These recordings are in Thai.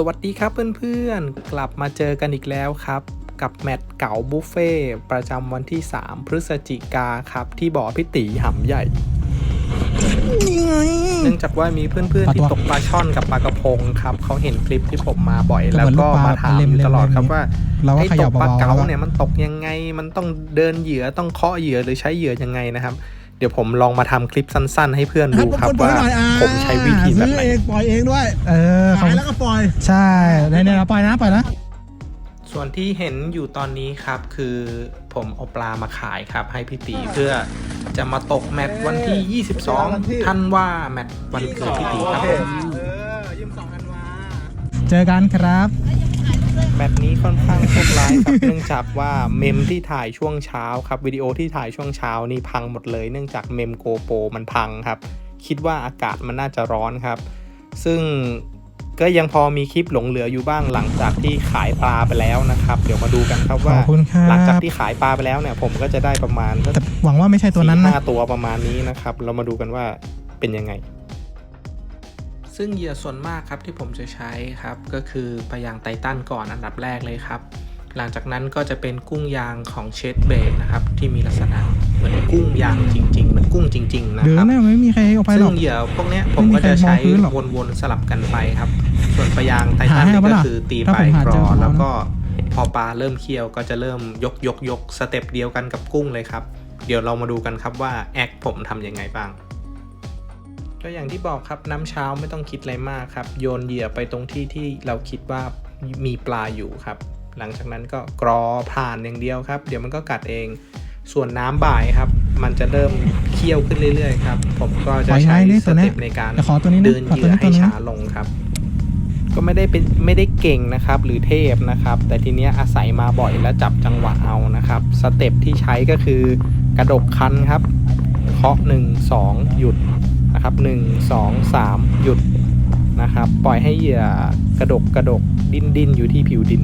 สวัสดีครับเพื่อนๆ กลับมาเจอกันอีกแล้วครับ กับแมตช์เก๋าบุฟเฟ่ต์ประจำวันที่ 3 พฤศจิกาครับ ที่บ่อพิตีหำใหญ่ เนื่องจากว่ามีเพื่อนๆที่ตกปลาช่อนกับปลากระพงครับเขาเห็นคลิปที่ผมมาบ่อย แล้วก็มาถามอยู่ตลอดครับว่าเราก็ไอ้เขตยับกปลาเบาๆเก๋าแล้วก็เนี่ยมันตกยังไง มันต้องเดินเหยื่อต้องเคาะเหยื่อหรือใช้เหยื่อยังไงนะครับ เดี๋ยวผมลองมาทำคลิปสั้น ๆ ให้เพื่อนดูครับว่าผมใช้วิธีแบบไหนซื้อเองปล่อยเองด้วย เออเขาขายแล้วก็ปล่อย ใช่เนี่ยเนี่ยเราปล่อยนะปล่อยนะส่วนที่เห็นอยู่ตอนนี้ครับคือผมเอาปลามาขายครับให้พี่ตีเพื่อจะมาตกแมตช์วันที่ 22ท่านว่าแมตช์วันเกิดพี่ตีครับผมเออยี่สิบสองธันวาเจอกันครับ แมตช์นี้ค่อนข้างโชคร้ายครับ เนื่องจากว่าเมมที่ถ่ายช่วงเช้าครับวิดีโอที่ถ่ายช่วงเช้านี่พังหมดเลย เนื่องจากเมมโกโปรมันพังครับ คิดว่าอากาศมันน่าจะร้อนครับ ซึ่งก็ยังพอมีคลิปหลงเหลืออยู่บ้างหลังจากที่ขายปลาไปแล้วนะครับ เดี๋ยวมาดูกันครับขว่าอบคุณครับ หลังจากที่ขายปลาไปแล้วเนี่ย ผมก็จะได้ประมาณสักแต่หวังว่าไม่ใช่ตัวนั้นสี่นะ ห้าตัวประมาณนี้นะครับ เรามาดูกันว่าเป็นยังไง ซึ่งเหยื่อส่วนมากครับที่ผมจะใช้ครับก็คือปลายางไททันก่อนอันดับแรกเลยครับ หลังจากนั้นก็จะเป็นกุ้งยางของเชดเบดนะครับที่มีลักษณะเหมือนกุ้งยางจริง ๆ เหมือนกุ้งจริง ๆ นะเดี๋ยวครับเนี่ยไม่มีใครเอาไปหรซึ่อก งเหยื่อพวกเนี้ยผมก็จะใช้ไม่มีใครมองพื้นหรอกวนๆสลับกันไปครับ ส่วนปลายางไททันหาให้นี่เอาปะก็ล่ะคือตีถ้าไปผมหากรเจออผมเอานะ แล้วก็พอปลาเริ่มเคี่ยวก็จะเริ่มยกยกยกสเต็ปเดียวกันกับกุ้งเลยครับ เดี๋ยวเรามาดูกันครับว่าแอคผมทำยังไงบ้าง ก็อย่างที่บอกครับน้ำเช้าไม่ต้องคิดอะไรมากครับ โยนเหยื่อไปตรงที่ที่เราคิดว่ามีปลาอยู่ครับ หลังจากนั้นก็กรอผ่านอย่างเดียวครับ เดี๋ยวมันก็กัดเอง ส่วนน้ำบ่ายครับ มันจะเริ่มเคี่ยวขึ้นเรื่อยๆครับ ผมก็จะใช้ปล่อยไงนี่สตัวเนี้เต็ยปในการเดี๋ยวขอตัวนี้นะเดินขอเหตัวยื่อนี้ตัให้วนี้ช้าลงครับ ก็ไม่ได้เป็นไม่ได้เก่งนะครับ หรือเทพนะครับ แต่ทีเนี้ยอาศัยมาบ่อยแล้วจับจังหวะเอานะครับ สเต็ปที่ใช้ก็คือกระดกคันครับเคาะหนึ่งสองหยุด นะครับหนึ่งสองสามหยุดนะครับ ปล่อยให้เหยื่อกระดกกระดกดิ้นดิ้นอยู่ที่ผิวดิน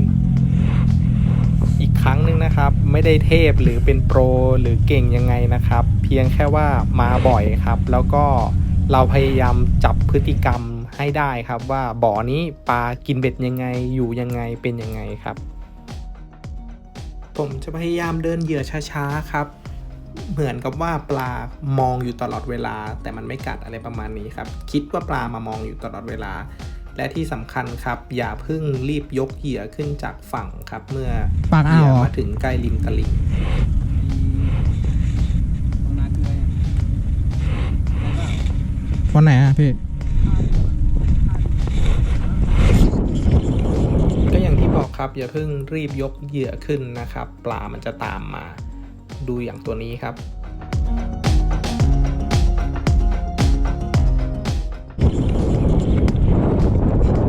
อีกครั้งหนึ่งนะครับ ไม่ได้เทพหรือเป็นโปรหรือเก่งยังไงนะครับ เพียงแค่ว่ามาบ่อยครับ แล้วก็เราพยายามจับพฤติกรรมให้ได้ครับว่าบ่อนี้ปลากินเบ็ดยังไงอยู่ยังไงเป็นยังไงครับ ผมจะพยายามเดินเหยื่อช้าๆครับ เหมือนกับว่าปลามองอยู่ตลอดเวลา แต่มันไม่กัดอะไรประมาณนี้ครับ คิดว่าปลามามองอยู่ตลอดเวลา และที่สำคัญครับ อย่าเพิ่งรีบยกเหยื่อขึ้นจากฝั่งครับ เมื่อเหยื่อเหรอมาถึงใกล้ริมตลิ่งวันไหนอะพี่ก็อย่างที่บอกครับ อย่าเพิ่งรีบยกเหยื่อขึ้นนะครับ ปลามันจะตามมา ดูอย่างตัวนี้ครับ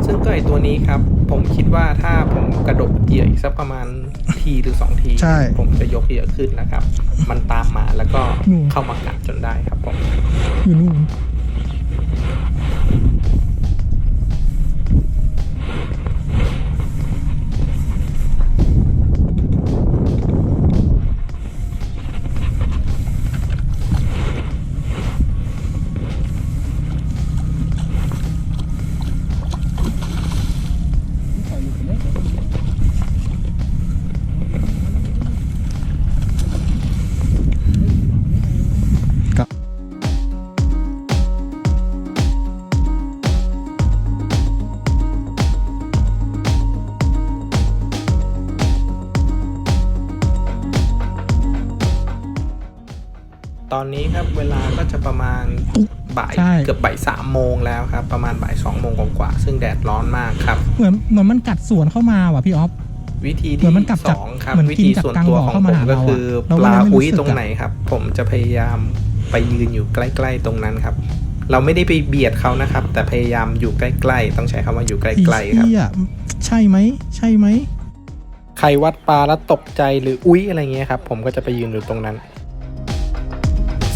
ซึ่งก็ไอตัวนี้ครับ ผมคิดว่าถ้าผมกระดกเหยื่ออีกสักประมาณทีหรือสองที ใช่ ผมจะยกเหยื่อขึ้นนะครับ มันตามมาแล้วก็อืมเข้ามากัดจนได้ครับผม อยู่นู่น ตอนนี้ครับเวลาก็จะประมาณบ่ายใช่ เกือบบ่ายสามโมงแล้วครับ ประมาณบ่ายสองโมงกว่าๆซึ่งแดดร้อนมากครับ เหมือนเหมือนมันกัดสวนเข้ามาว่ะพี่ออฟ วิธีเหมืที่อนมันกลับสจากองครับเหมือนวิกินธีจากส่วนกลางตัวบ่อของเข้าผมามหาก็เราคืออะเราปก็ลาเลยไม่รู้อุ้ยสึกตรงอะไหนครับ ผมจะพยายามไปยืนอยู่ใกล้ ๆ ตรงนั้นครับ เราไม่ได้ไปเบียดเขานะครับ แต่พยายามอยู่ใกล้ๆต้องใช้คำว่าอยู่ใกล้ๆครับ ไอ้เหี้ยใช่ไหมใช่ไหม ใครวัดปลาแล้วตกใจหรืออุ้ยอะไรเงี้ยครับ ผมก็จะไปยืนอยู่ตรงนั้น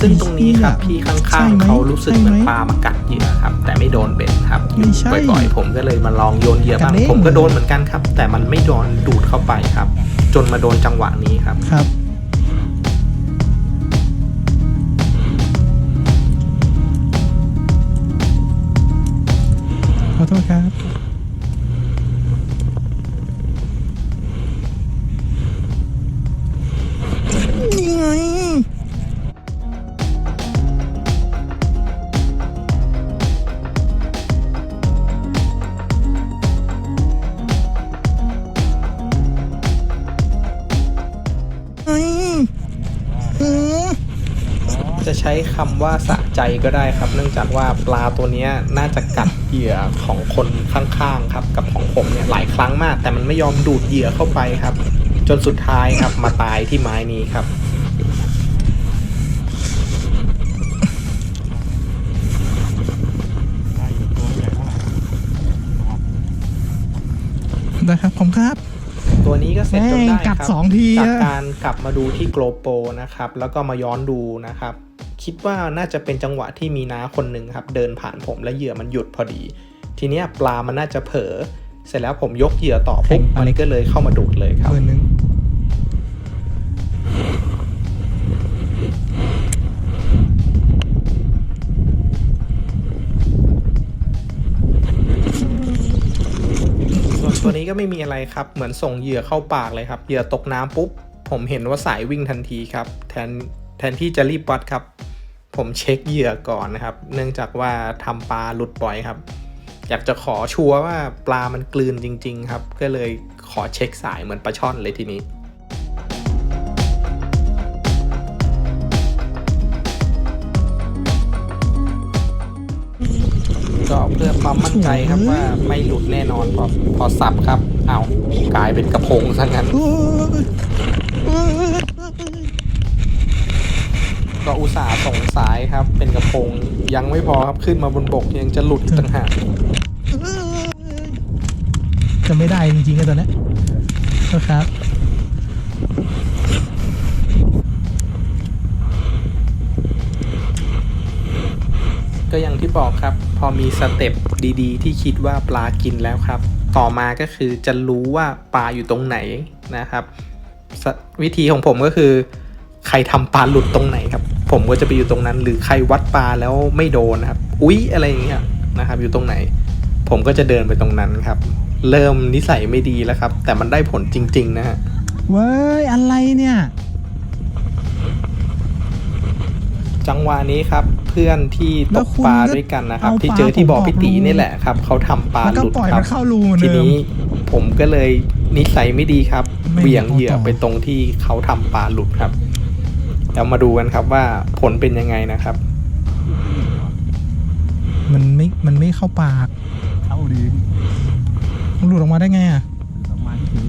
ซึ่งตรงนี้ครับพี่ข้างๆเขารู้สึกเหมือนปลามากัดเหยื่อครับ แต่ไม่โดนเบ็ดครับอยู่บ่อยๆ ผมก็เลยมาลองโยนเหยื่อบ้างผมก็โดนเหมือนกันครับ แต่มันไม่โดนดูดเข้าไปครับ จนมาโดนจังหวะนี้ครับครับขอโทษครับ ช้คำว่าสะใจก็ได้ครับ เนื่องจากว่าปลาตัวเนี้ยน่าจะกัดเหยื่อของคนข้างๆครับ กับของผมเนี่ยหลายครั้งมาก แต่มันไม่ยอมดูดเหยื่อเข้าไปครับ จนสุดท้ายครับมาตายที่ไม้นี้ครับได้ครับผมครับ ตัวนี้ก็เสร็จจนได้แม่งกัดครับสองทีจากอะการกลับมาดูที่โกลโปนะครับ แล้วก็มาย้อนดูนะครับ คิดว่าน่าจะเป็นจังหวะที่มีน้าคนหนึ่งครับเดินผ่านผมและเหยื่อมันหยุดพอดี ทีเนี้ยปลามันน่าจะเผลอเสร็จแล้วผมยกเหยื่อต่อปุ๊บมันก็เลยเข้ามาดูดเลยครับหมื่นหนึ่งส่วนตัวนี้ก็ไม่มีอะไรครับ เหมือนส่งเหยื่อเข้าปากเลยครับ เหยื่อตกน้ำปุ๊บ ผมเห็นว่าสายวิ่งทันทีครับ แทนแทนที่จะรีบวัดครับ ผมเช็คเหยื่อก่อนนะครับ เนื่องจากว่าทำปลาหลุดบ่อยครับ อยากจะขอชัวร์ว่าปลามันกลืนจริง ๆ ครับ ก็เลยขอเช็คสายเหมือนปลาช่อนเลยทีนี้ก็เพื่อความมั่นใจครับว่าไม่หลุดแน่นอนพอพอสับครับ เอากลายเป็นกระพงซะงั้น ก็อุตส่าห์ส่งสายครับ เป็นกระพงยังไม่พอครับขึ้นมาบนบกยังจะหลุดอีกต่างหากจะไม่ได้จริงๆไอ้ตัวเนี้ยครับก็อย่างที่บอกครับ พอมีสเต็ปดีๆ ที่คิดว่าปลากินแล้วครับ ต่อมาก็คือจะรู้ว่าปลาอยู่ตรงไหนนะครับสวิธีของผมก็คือ ใครทำปลาหลุดตรงไหนครับ ผมก็จะไปอยู่ตรงนั้น หรือใครวัดปลาแล้วไม่โดนนะครับ อุ๊ยอะไรอย่างเงี้ยนะครับ อยู่ตรงไหน ผมก็จะเดินไปตรงนั้นครับ เริ่มนิสัยไม่ดีแล้วครับ แต่มันได้ผลจริง ๆ นะฮะเว้ยอะไรเนี่ย จังหวะนี้ครับ เพื่อนที่ตแล้วกคุณปลาก็ด้วยกันนะครับเอาที่เจอที่บ่อปลาผมพิตีออกรูนี่แหละครับเขาทำปลาแล้วหก็ลุดปล่อยครัมับนเข้ารูเหมือนทีเดิมนี้ผมก็เลยนิสัยไม่ดีครับไม่เหวี่ยงเหยื่อเอาต่อไปตรงที่เขาทำปลาหลุดครับ แล้วมาดูกันครับว่าผลเป็นยังไงนะครับ มันไม่ มันไม่เข้าปากเข้าดีมันหลุดออกมาได้ไงอะประมาณถึง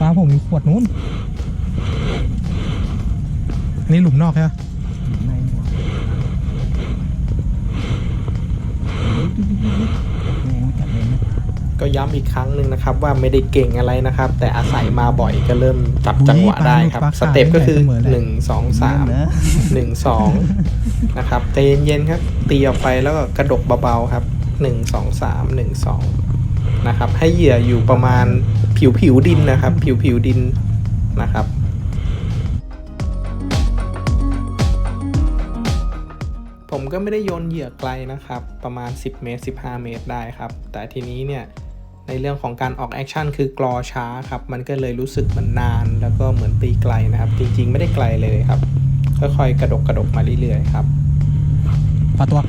ปลาผมมีขวดนู้น อันนี้หลุมนอกใช่ไหมในหัวแม่งกัดเลยนะ ก็ย้ำอีกครั้งหนึ่งนะครับว่าไม่ได้เก่งอะไรนะครับ แต่อาศัยมาบ่อยก็เริ่มจับจังหวะได้ครับสเต็ปก็คือหนึ่งสองสามนะหนึ่งสองนะครับใจเย็นๆครับตีออกไปแล้วก็กระดกเบาๆครับหนึ่งสองสามหนึ่งสองนะครับให้เหยื่ออยู่ประมาณผิวผิวๆดินนะครับ ผิวผิวๆดินนะครับผมก็ไม่ได้โยนเหยื่อไกลนะครับ ประมาณ 10 เมตร 15 เมตรได้ครับ แต่ทีนี้เนี่ย ในเรื่องของการออกแอคชั่นคือกรอช้าครับ มันก็เลยรู้สึกเหมือนนาน แล้วก็เหมือนตีไกลนะครับ จริงๆ ไม่ได้ไกลเลยครับ ค่อยๆ กระดกกระดกมาเรื่อยๆครับปลาตัว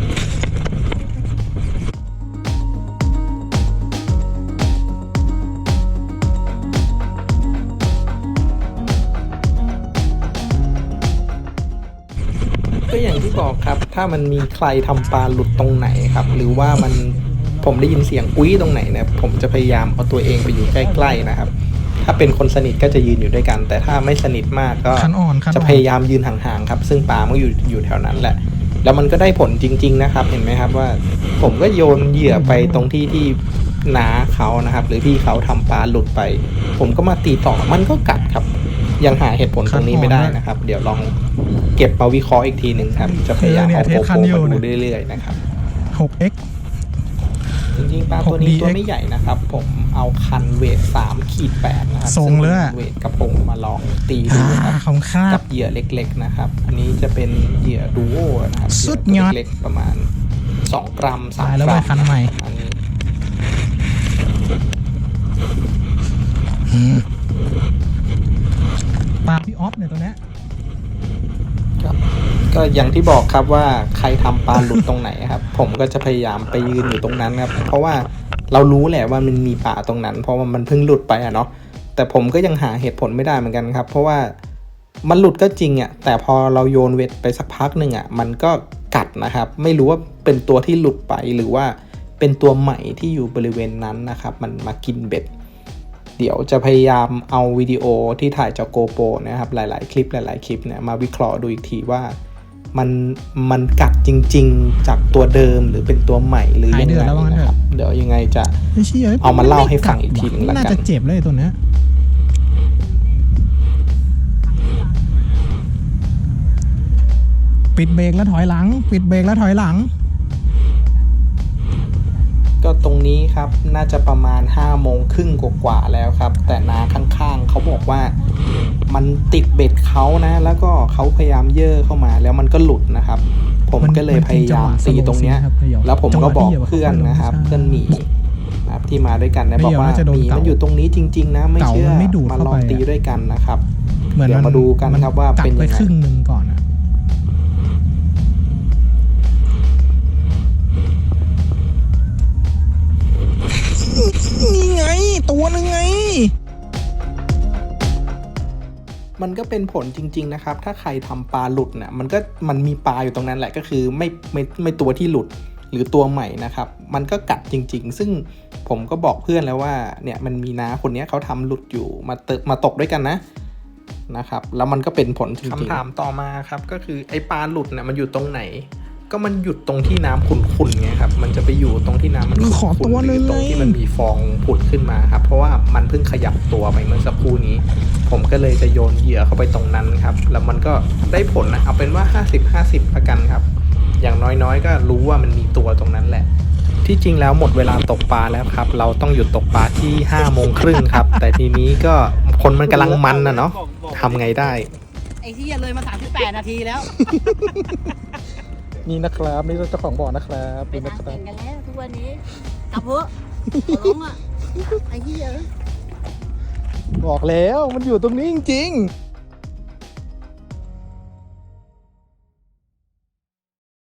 ก็อย่างที่บอกครับ ถ้ามันมีใครทำปลาหลุดตรงไหนครับ หรือว่ามัน ผมได้ยินเสียงอุ้ยตรงไหนเนี่ยผมจะพยายามเอาตัวเองไปอยู่ใกล้ๆนะครับ ถ้าเป็นคนสนิทก็จะยืนอยู่ด้วยกัน แต่ถ้าไม่สนิทมากก็คันอ่อนคันจะอ่อพยานยามยืนห่างๆครับ ซึ่งปลามันก็อยู่อยู่แถวนั้นแหละ แล้วมันก็ได้ผลจริง ๆนะครับ เห็นไหมครับว่า ผมก็โยนเหยื่อไปตรงที่ที่นาเขานะครับ หรือที่เขาทำปลาหลุดไป ผมก็มาตีต่อมันก็กัดครับ ยังหาเหตุผลตรงนี้ไม่ได้นะครับ เดี๋ยวลองเก็บมาวิเคราะห์อีกทีหนึ่งครับ จะพยายามเอาโกโปรมาดูเรื่อยๆนะครับ 6x จริงๆปลาตัวนี้ 6DX ตัวไม่ใหญ่นะครับ ผมเอาคันเวทสามขีดแปดนะครับทรงเลยอะ ซึ่ป็นเวทกระพงมาลองตีดูอ่าครับ ของคากับบ เหยื่อเล็กๆนะครับ อันนี้จะเป็นเหยื่อดูโอนะครับสุดเหยอดเล็กๆประมาณ 2 กรัมตาย3แล้วกรัไปมคันใหม่ อันนี้ปลาพี่ออฟเนี่ยตัวเนี้ยก็ ก็อย่างที่บอกครับว่าใครทำปลาหลุดตรงไหนครับ ผมก็จะพยายามไปยืนอยู่ตรงนั้นครับ เพราะว่าเรารู้แหละว่ามันมีป่าตรงนั้น เพราะว่ามันเพิ่งหลุดไปอะเนาะแต่ผมก็ยังหาเหตุผลไม่ได้เหมือนกันครับ เพราะว่ามันหลุดก็จริงอะ่ะแต่พอเราโยนเวทไปสักพักหนึ่งอะ่ะมันก็กัดนะครับ ไม่รู้ว่าเป็นตัวที่หลุดไปหรือว่าเป็นตัวใหม่ที่อยู่บริเวณนั้นนะครับ มันมากินเบ็ดเดี๋ยวจะพยายามเอาวิดีโอที่ถ่ายจากโกโปรนะครับหลาย ๆ คลิปหลาย ๆ คลิปเนี่ยมาวิเคราะห์ดูอีกทีว่า มันมันกัดจริง ๆ จากตัวเดิมหรือเป็นตัวใหม่หรือยังหายเดือไงดแล้วว่างั้นเถนะอะครับเดี๋ยวยังไงจะไอ้เชี่ยเอามาเล่าให้ฟังอีกทีหนึ่งละกันน่าจะเจ็บเลยตัวเนี้ยปิดเบรกแล้วถอยหลัง ปิดเบรกแล้วถอยหลัง ก็ตรงนี้ครับน่าจะประมาณ5้าโมงครึ่งกว่าๆแล้วครับ แต่นาข้างๆเขาบอกว่า มันติดเบ็ดเขานะ แล้วก็เขาพยายามเย่อเข้ามา แล้วมันก็หลุดนะครับ ผมมันก็เลยพยายามตีตรงเนี้ยมันเป็นจังหวะ slow แล้วผมก็บอกจังหวะที่เพื่อนนะครับใช่เพื่อนหมีนะครับที่มาด้วยกันนะไม่บอกเดี๋ยวว่าน่าจะโดนหมีเก่ามัมันอยู่ตรงนี้จริง ๆ นะ ไม่เก่าเชื่อมันไม่ดูดมาเข้าลองไปตีอะด้วยกันนะครับเหมือนเดี๋ยวมาดูกันครับว่าเป็นยังไงกัดไปครึ่งหนึ่งก่อนอะนี่ไง ตัวหนึงไง มันก็เป็นผลจริง ๆ นะครับ ถ้าใครทำปลาหลุดเนี่ยมันก็มันมีปลาอยู่ตรงนั้นแหละก็คือไม่ไม่ไม่ตัวที่หลุดหรือตัวใหม่นะครับ มันก็กัดจริง ๆ ซึ่งผมก็บอกเพื่อนแล้วว่าเนี่ยมันมีน้าคนนี้เขาทำหลุดอยู่มาเตมาตกด้วยกันนะนะครับ แล้วมันก็เป็นผลจริงๆคำถามต่อมาครับก็คือไอ้ปลาหลุดเนี่ยมันอยู่ตรงไหน ก็มันหยุดตรงที่น้ำขุ่นๆไงครับ มันจะไปอยู่ตรงที่น้ำมันขุ่นๆขอตัวหนึ่งรือตรงที่มันมีฟองผุดขึ้นมาครับ เพราะว่ามันเพิ่งขยับตัวไปเมื่อสักครู่นี้ ผมก็เลยจะโยนเหยื่อเข้าไปตรงนั้นครับ แล้วมันก็ได้ผลนะ เอาเป็นว่า 50 50ละกันครับ อย่างน้อยๆ ก็รู้ว่ามันมีตัวตรงนั้นแหละที่จริงแล้วหมดเวลาตกปลาแล้วครับ เราต้องหยุดตกปลาที่5โมงครึ่งครับ แต่ทีนี้ก็คนมันกำลังมันนะเนาะทำไงได้ ไอ้ที่เลยมา 38 นาทีแล้ว นี่นะครับนี่เจ้าของบ่อนะครับไปนี่ทานะงครัเก่บงกันแล้วทุกวันนี้กลับเถอะขอร้องอะไอ้ที่เยอะบอกแล้วมันอยู่ตรงนี้จริงๆ